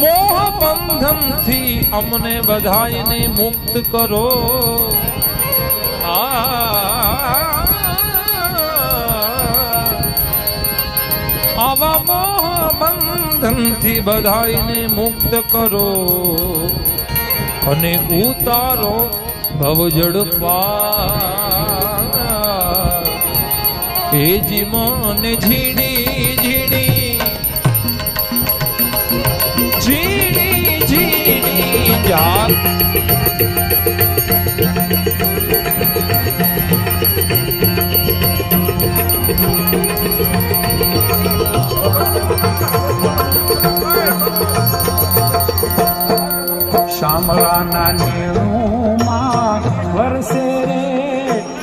મોહ બંધનથી અમને બધાયને મુક્ત કરો. આવા મોહ બંધનથી બધાયને મુક્ત કરો. અને ઉતારો ભવજડ પાર. એ જીવન ઝીણી ઝીણી. ઝીણી ઝીણી જાત. શામળાના નેણુમાં વરસે રે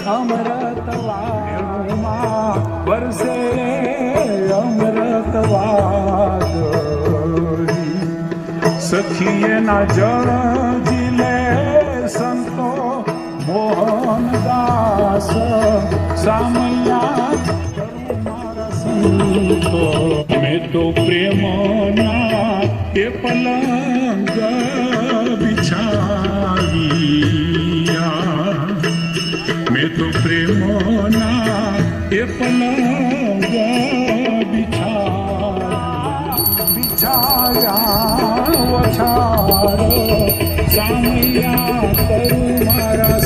અમૃત વાયુમાં વરસે રે અમૃત વાદળી સખીએના જળ જીલે સંતો મોહનદાસ સામૈયા કરું મારા સંતો મેં તો પ્રેમના એ પલંગ બિછાવિયા મેં તો પ્રેમના એ પલંગ બિછાવ્યા બિછાયા વછાર. સામૈયા કરું મારા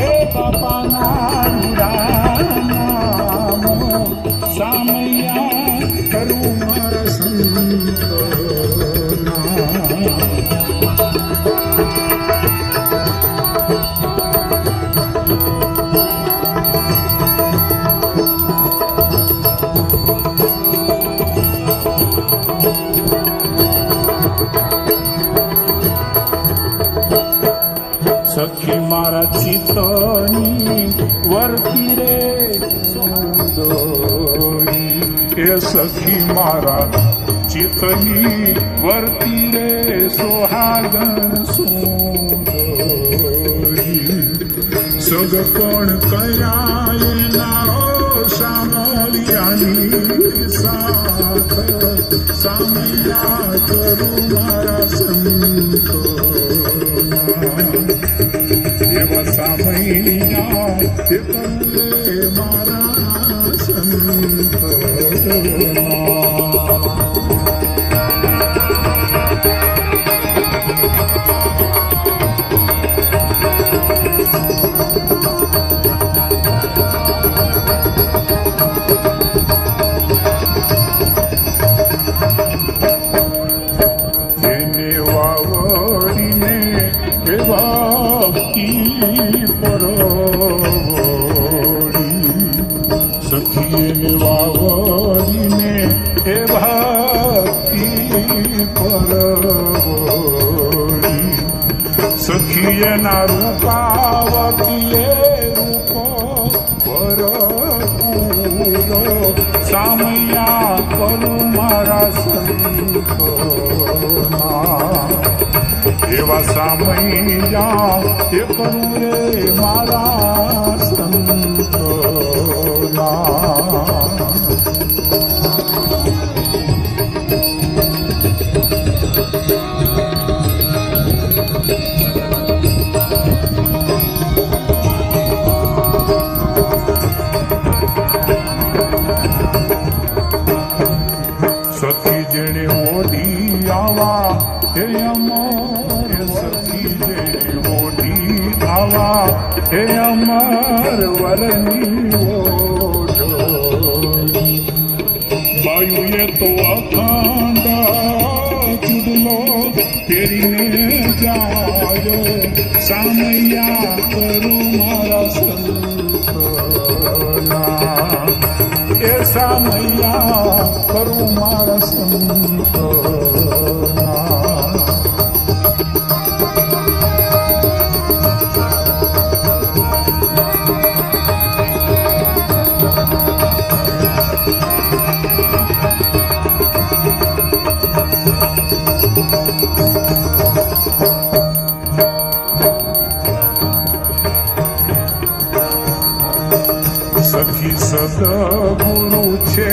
હે બાપાના. મારા ચિત્તની વર્તી રે સુંદરી. એ સખી મારા ચિતની વર્તી રે સોહાગન સુંદરી. સગ કોણ કરાય ના સામોલિયાની સાથ. સામૈયા કરું મારા એવા સામૈયા એના રૂપાવતીએ રૂપો પર સામયા કરું મારા સંત એવા સામૈયા એ કરું રે મારા સંત સખી જેણે ઓઢી આવા, હે અમર સખી જેણે ઓઢી આવા, હે અમર વરની વાયુએ તો અખંડ ચુડલો પહેરીને સામૈયા કરું સામૈયા કરું મારા સંતના સખી સદગુરુ છે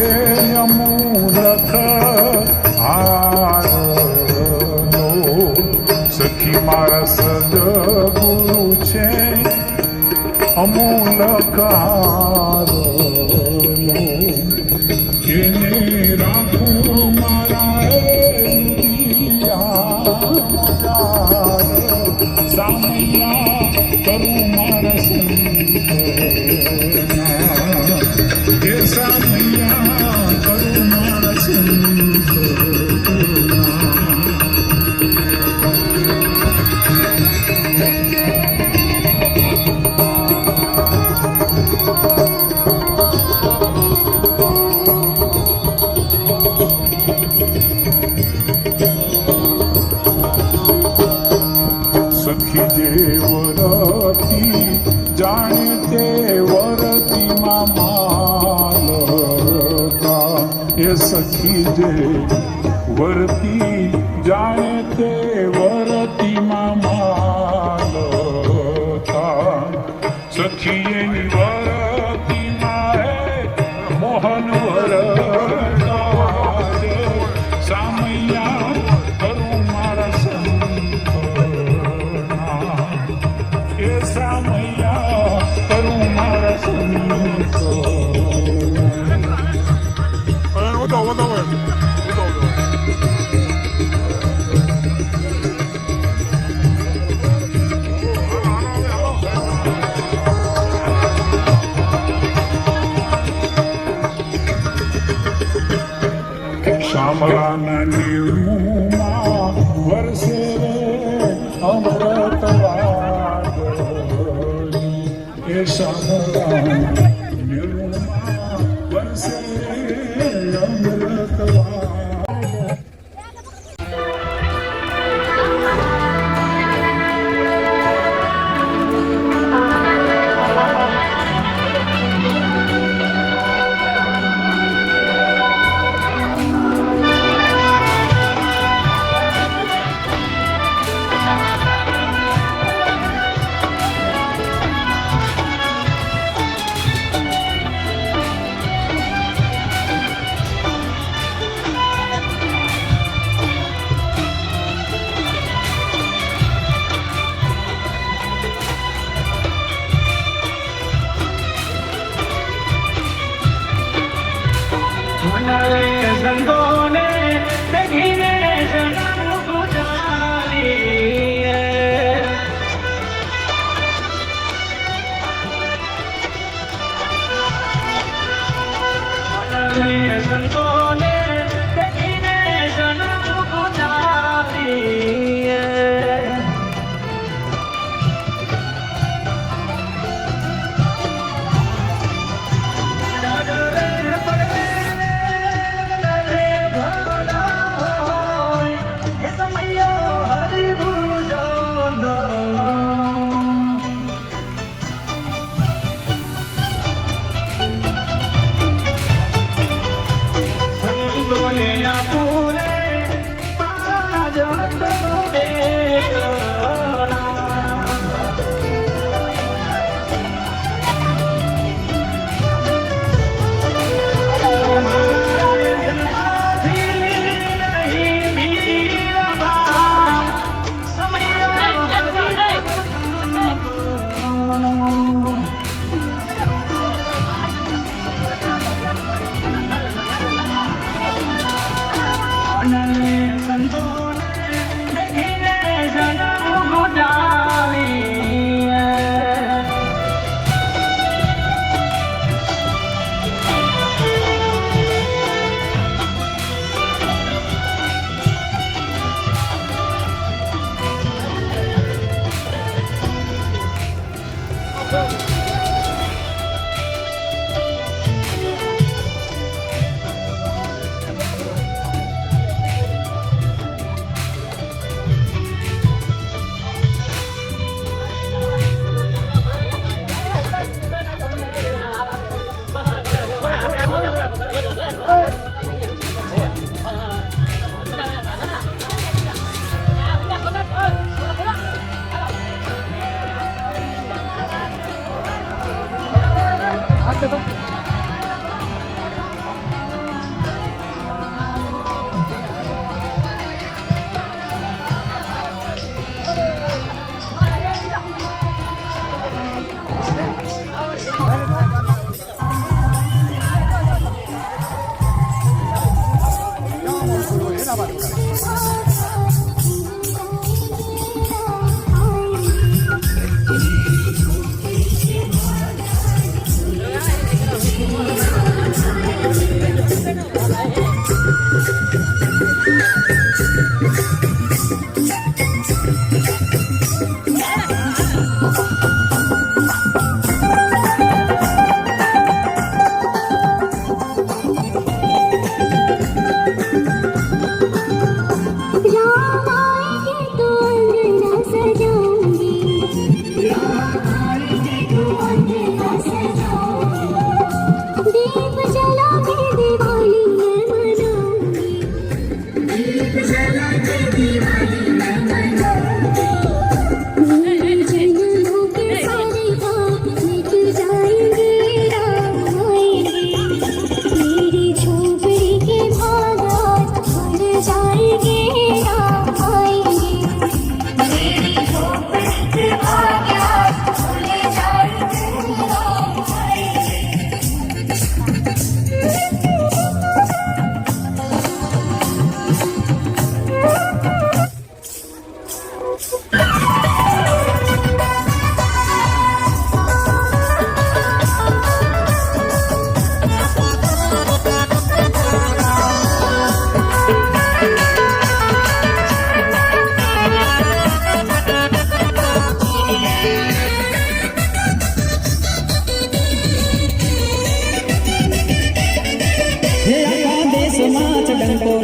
અમૂલક હારનો સખી મારા સદગુરુ છે અમૂલક હારનો સખી Ramana Nirmu. 下巴留 and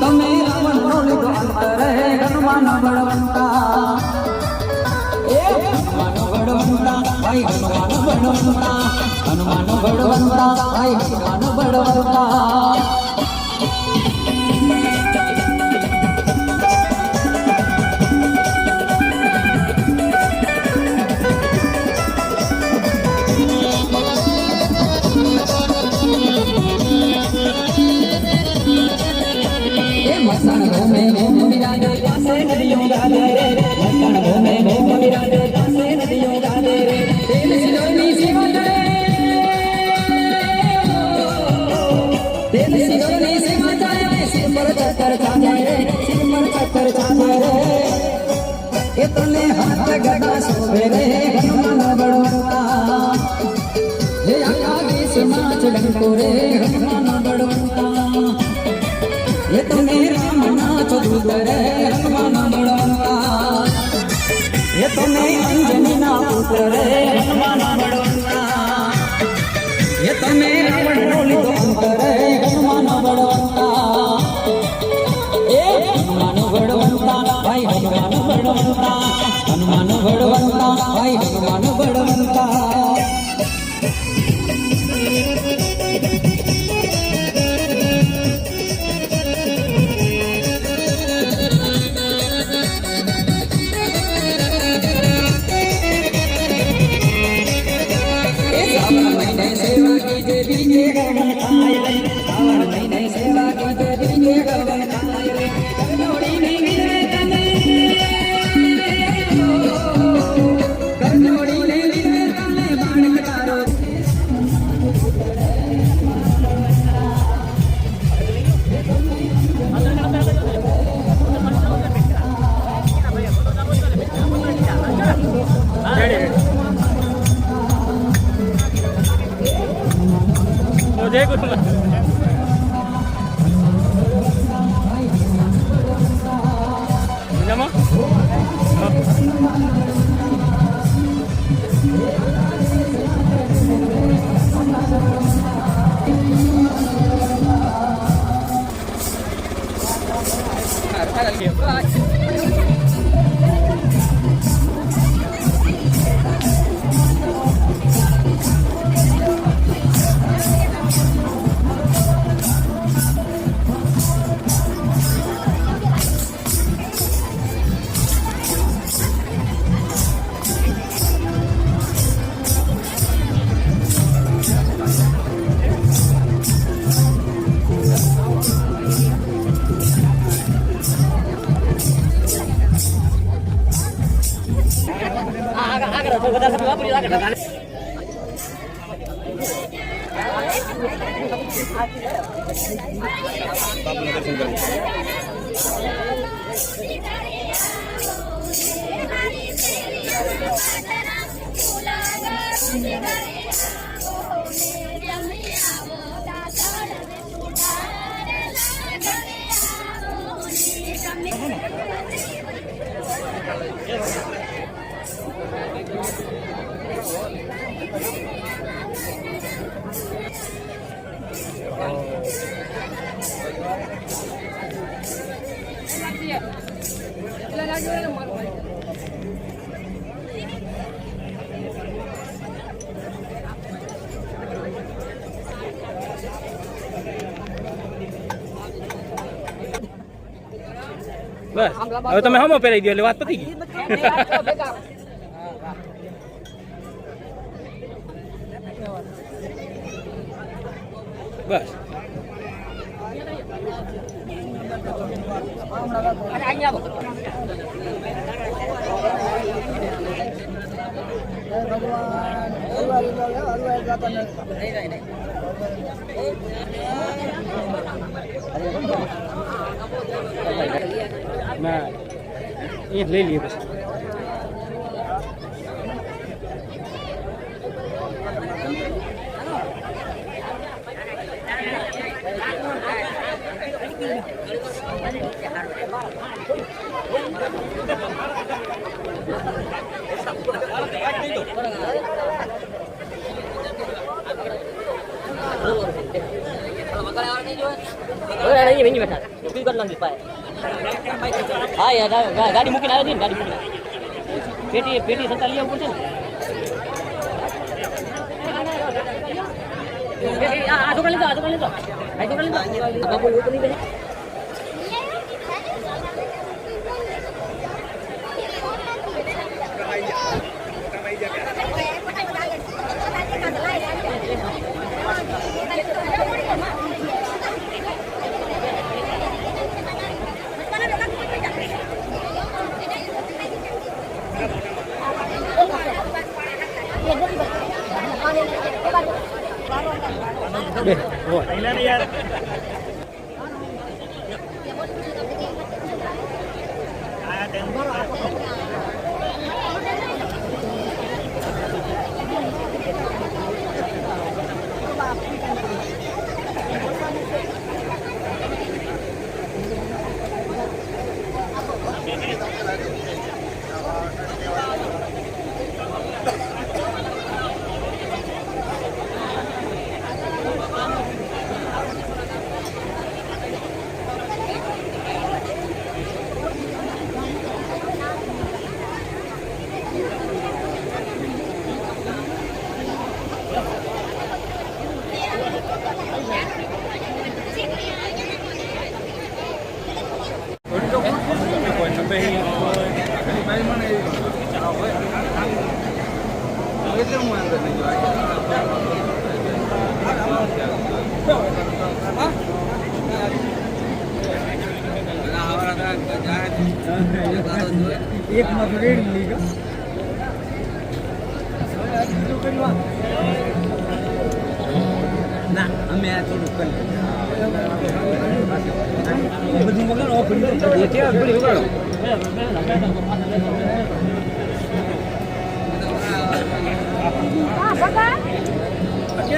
તમે રાવણનો લીધો અંત રે હનુમાન બળવંતા. એ હનુમાન બળવંતા, ભાઈ હનુમાન બળવંતા. હનુમાન બળવંતા, ભાઈ હનુમાન બળવંતા. વિરાજે પાસે નદીઓ ગાલે રે મસણ ભૂમે ભૂમ વિરાજે પાસે નદીઓ ગાલે રે તેલ સિરોની સેવા કરે તેલ સિરોની સેવા જાય સિર પર ચક્કર ચાલે રે સિર પર ચક્કર ચાલે રે એ તને હાથ ગદા શોભે રે હનુમાન બળવંતા હે આખા દેશમાં બળવંતા હનુમાન બળવંતા ભાઈ બસ. હવે તમે હમો પહેરાઈ દો એટલે વાત પતી ગઈ. બસ. ભગવાન ما ايه ليلي بس Kalau makan orang ni jual. Kalau orang ni minyak macam, tu kan lang dipai. હા યાર ગાડી મૂકીને આવી છે ને ગાડી મૂકીને. પેટી પેટી સત્તા લઈ આવવું પડશે ને. આ છોકરા લીધો આ દુકાન લીધો. આ છોકરા લીધો.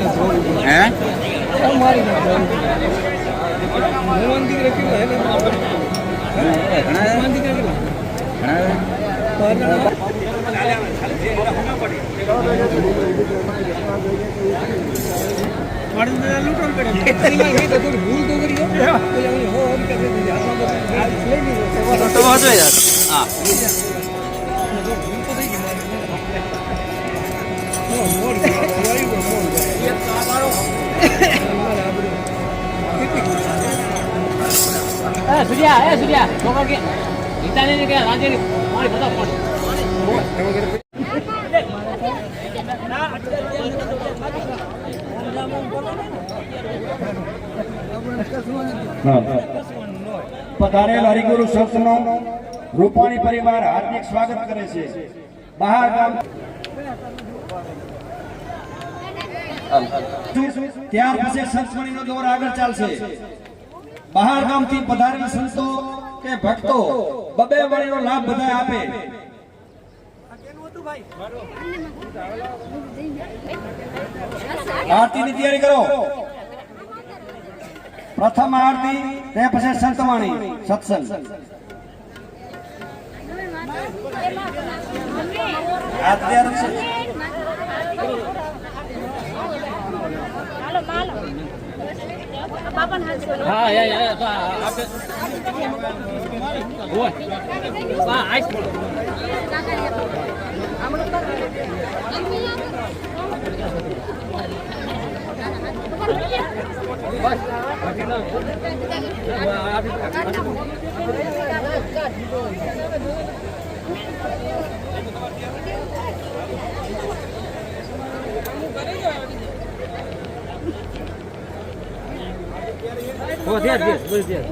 હે? તું તો કીધું હે. એ સુર્યા એ સુર્યા છોકરા કે, ગીતાને કે રાજે પધારેલ હરિગુરુ સંતનો રૂપાણી પરિવાર હાર્દિક સ્વાગત કરે છે. બહાર ગામ ત્યાર પછી સંતમણીનો દોર આગળ ચાલશે. બહાર ગામથી પધારેલ સંતો કે ભક્તો બબે વળીનો લાભ બધા આપે. આરતીની તૈયારી કરો. પ્રથમ આરતી તે પછી સંતવાણી સત્સંગ. આ તૈયાર છે. papan hasil. Ah, ya, ya, ya, Pak. Wah, Pak, ais. ઓ ધ્યાન ધ્યાન બસ ધ્યાન.